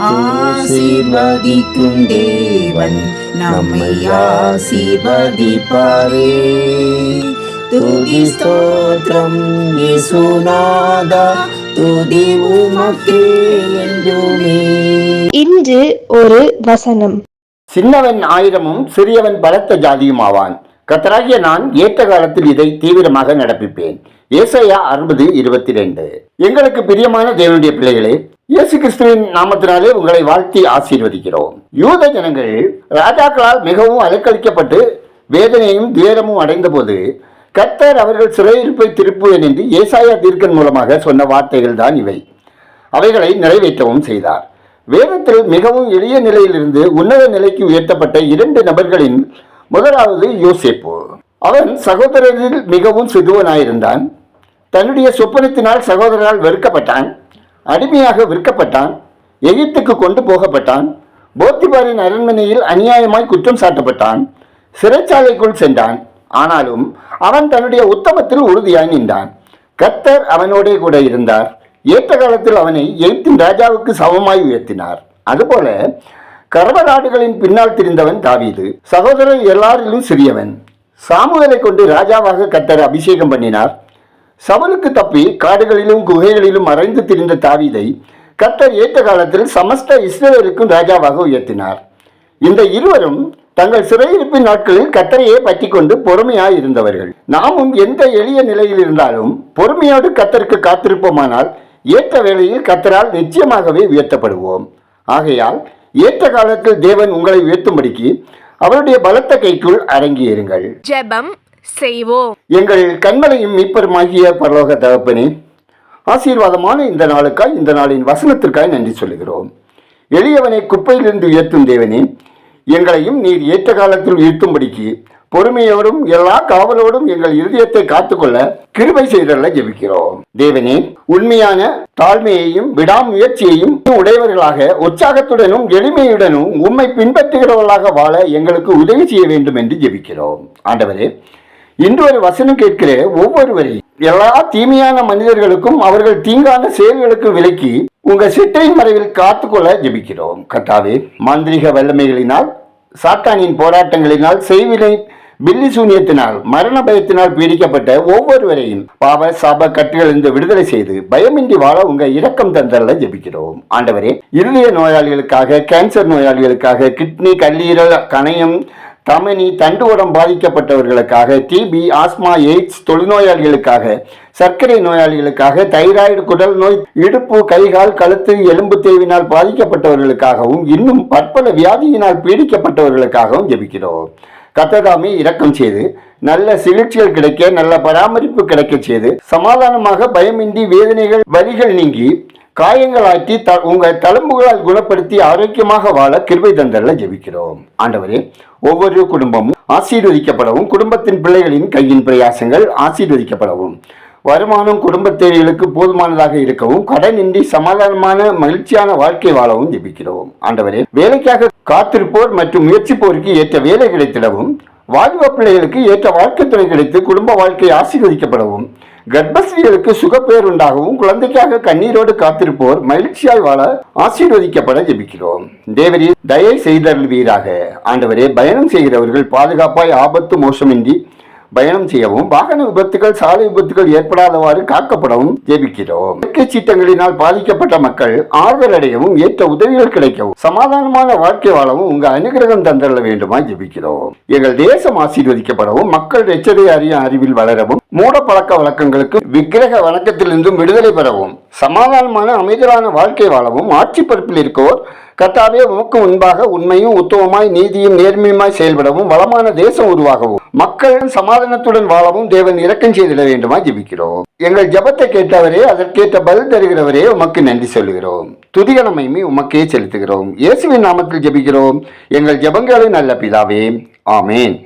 ஆசீர்வதிக்கும் தேவன் நம்மை ஆசீர்வதிப்பாரே. துதி ஸ்தோத்திரம் இயேசுநாதா துதி உமக்கே என்றுமே. இன்று ஒரு வசனம். சின்னவன் ஆயிரமும் சிறியவன் பலத்த ஜாதியும் ஆவான். கத்தராகிய நான் ஏற்ற காலத்தில் இதை தீவிரமாக நடப்பிப்பேன். ஏசையா அறுபது இருபத்தி ரெண்டு எங்களுக்கு பிரியமான தேவனுடைய பிள்ளைகளே இயேசு கிறிஸ்துவின் நாமத்தினாலே உங்களை வாழ்த்தி ஆசீர்வதிக்கிறோம். யூத ஜனங்கள் ராஜாக்களால் மிகவும் அலக்களிக்கப்பட்டு வேதனையும் துயரமும் அடைந்தபோது கத்தர் அவர்கள் சிறையிருப்பை திருப்புவேன் என்று ஏசாயா தீர்க்கன் மூலமாக சொன்ன வார்த்தைகள் தான் இவை. அவைகளை நிறைவேற்றவும் செய்தார். வேதத்தில் மிகவும் எளிய நிலையிலிருந்து உன்னத நிலைக்கு உயர்த்தப்பட்ட இரண்டு நபர்களின் முதலாவது யோசிப்பு. அவன் சகோதரரில் மிகவும் சிறுவனாயிருந்தான் தன்னுடைய சொப்பனத்தினால் சகோதரரால் வெறுக்கப்பட்டான். அடிமையாக விற்கப்பட்டான். எகிப்துக்கு கொண்டு போகப்பட்டான். போத்திபாரின் அரண்மனையில் அநியாயமாய் குற்றம் சாட்டப்பட்டான். சிறைச்சாலைக்குள் சென்றான். ஆனாலும் அவன் தன்னுடைய உத்தமத்தில் உறுதியாய் நின்றான். கர்த்தர் அவனோடே கூட இருந்தார். ஏற்ற காலத்தில் அவனை எகிப்தின் ராஜாவுக்கு சமமாய் உயர்த்தினார். அதுபோல கரவராடுகளின் பின்னால் திரிந்தவன் தாவீது. சகோதரர் எல்லாரிலும் சிறியவன். சாமுவேலை கொண்டு ராஜாவாக கத்தர் அபிஷேகம் பண்ணினார். சவலுக்கு தப்பி காடுகளிலும் குகைகளிலும் மறைந்து திரிந்த தாவீதை கத்தர் ஏற்ற காலத்தில் சமஸ்த இஸ்ரேலுக்கும் ராஜாவாக உயர்த்தினார். இந்த இருவரும் தங்கள் சிறையிருப்பின் நாட்களில் கத்தரையே பற்றி கொண்டு பொறுமையாய் இருந்தவர்கள் நாமும் எந்த எளிய நிலையில் இருந்தாலும் பொறுமையோடு கத்தருக்கு காத்திருப்போமானால் ஏற்ற வேளையில் கத்தரால் நிச்சயமாகவே உயர்த்தப்படுவோம். ஆகையால் ஏற்ற காலத்தில் தேவன் உங்களை உயர்த்தும்படிக்கு அவருடைய பலத்த கைக்குள் அடங்கியிருங்கள் ஜெபம் செய்வோம். எங்கள் கண்மலையும் மீப்பருமாகிய பரலோக தகப்பனே ஆசீர்வாதமான இந்த நாளுக்காய் இந்த நாளின் வசனத்திற்காய் நன்றி சொல்லுகிறோம். எளியவனை குப்பையிலிருந்து உயர்த்தும் தேவனே எங்களையும் நீர் ஏற்ற காலத்தில் உயர்த்தும்படிக்கு பொறுமையோடும் எல்லா காவலோடும் எங்கள் இருதயத்தை காத்துக்கொள்ள கிருபை செய்தல்ல ஜெபிக்கிறோம். தேவனே உண்மையான தாழ்மையையும் விடாமுயற்சியையும் உடையவர்களாக உற்சாகத்துடனும் எளிமையுடனும் உம்மை பின்பற்றுகிறவர்களாக வாழ எங்களுக்கு உதவி செய்ய வேண்டும் என்று ஜெபிக்கிறோம். ஆண்டவரே இன்று ஒரு வசனம் கேட்கிற ஒவ்வொருவரையும் எல்லா தீமையான மனிதர்களுக்கும் அவர்கள் தீங்கான செயல்களுக்கும் விலக்கி உங்க சிற்றையின் மறைவில் காத்துக்கொள்ள ஜெபிக்கிறோம். கட்டாவே மாந்திரிக வல்லமைகளினால் சாத்தானின் போராட்டங்களினால் செய்வினை பில்லி சூனியத்தினால் மரண பயத்தினால் பீடிக்கப்பட்ட ஒவ்வொருவரையும் பாவ சாப கட்டுகளிலிருந்து விடுதலை செய்து பயமின்றி வாழ உங்க இரக்கம் தந்தல்ல ஜெபிக்கிறோம். ஆண்டவரே இருதய நோயாளிகளுக்காக கேன்சர் நோயாளிகளுக்காக கிட்னி கல்லீரல் கணையம் தமனி தண்டு உரம் பாதிக்கப்பட்டவர்களுக்காக டிபி ஆஸ்மா எய்ட்ஸ் தொழுநோயாளிகளுக்காக சர்க்கரை நோயாளிகளுக்காக தைராய்டு குடல் நோய் இடுப்பு கைகால் கழுத்து எலும்பு தேவினால் பாதிக்கப்பட்டவர்களுக்காகவும் இன்னும் பற்பல வியாதியினால் பீடிக்கப்பட்டவர்களுக்காகவும் ஜெபிக்கிறோம். கத்ததாமே இரக்கம் செய்து நல்ல சிகிச்சைகள் கிடைக்க நல்ல பராமரிப்பு கிடைக்க செய்து சமாதானமாக பயமின்றி வேதனைகள் வலிகள் நீங்கி காயங்களாக்கி த உங்கள் தழும்புகளால் குணப்படுத்தி ஆரோக்கியமாக வாழ கிருபை தந்தரில் ஜெபிக்கிறோம். ஆண்டவரே ஒவ்வொரு குடும்பமும் ஆசீர்வதிக்கப்படவும் குடும்பத்தின் பிள்ளைகளின் கையின் பிரயாசங்கள் ஆசீர்வதிக்கப்படவும். வருமானம் குடும்ப தேவைகளுக்கு போதுமானதாக இருக்கவும் கடனின்றி சமாதானமான மகிழ்ச்சியான வாழ்க்கை வாழவும் ஜெபிக்கிறோம். ஆண்டவரே வேலைக்காக காத்திருப்போர் மற்றும் முயற்சிப்போருக்கு ஏற்ற வேலை கிடைத்திடவும் வாலிப பிள்ளைகளுக்கு ஏற்ற வாழ்க்கை துணை கிடைத்து குடும்ப வாழ்க்கை ஆசீர்வதிக்கப்படவும். கர்ப்பஸ்ரீகளுக்கு சுகப்பேர் உண்டாகவும் குழந்தைக்காக கண்ணீரோடு காத்திருப்போர் மகிழ்ச்சியாய் வாழ ஆசீர்வதிக்கப்பட ஜெபிக்கிறோம். தேவரி தயை செய்தருள்வீராக. ஆண்டவரே பயணம் செய்கிறவர்கள் பாதுகாப்பாய் ஆபத்து மோசமின்றி பயணம் செய்யவும் வாகன விபத்துகள் சாலை விபத்துகள் ஏற்படாதவாறு காக்கப்படவும் ஜெபிக்கிறோம். இயற்கை சீட்டங்களினால் பாதிக்கப்பட்ட மக்கள் ஆறுதல் அடையவும் ஏற்ற உதவிகள் கிடைக்கவும் சமாதானமான வாழ்க்கை வாழவும் உங்க அனுகிரகம் தந்தள்ள வேண்டுமா ஜெபிக்கிறோம். எங்கள் தேசம் ஆசீர்வதிக்கப்படவும் மக்கள் எச்சரிக்கை அறிய அறிவில் வளரவும் மூட பழக்க வழக்கங்களுக்கு விக்கிரக வணக்கத்திலிருந்தும் விடுதலை பெறவும் சமாதானமான அமைதியான வாழ்க்கை வாழவும் ஆட்சி பொறுப்பில் இருக்கோர் கத்தாவே உமக்கு முன்பாக உண்மையும் உத்தமமாய் நீதியும் நேர்மையுமாய் செயல்படவும் வளமான தேசம் உருவாகவும் மக்கள் சமாதானத்துடன் வாழவும் தேவன் இரக்கம் செய்திட வேண்டுமா ஜெபிக்கிறோம். எங்கள் ஜெபத்தை கேட்டவரே அதற்கேற்ற பதில் தருகிறவரே உமக்கு நன்றி சொல்லுகிறோம். துதிகணமையுமே உமக்கே செலுத்துகிறோம். இயேசுவின் நாமத்தில் ஜெபிக்கிறோம். எங்கள் ஜெபங்களை நல்ல பிதாவே. ஆமேன்.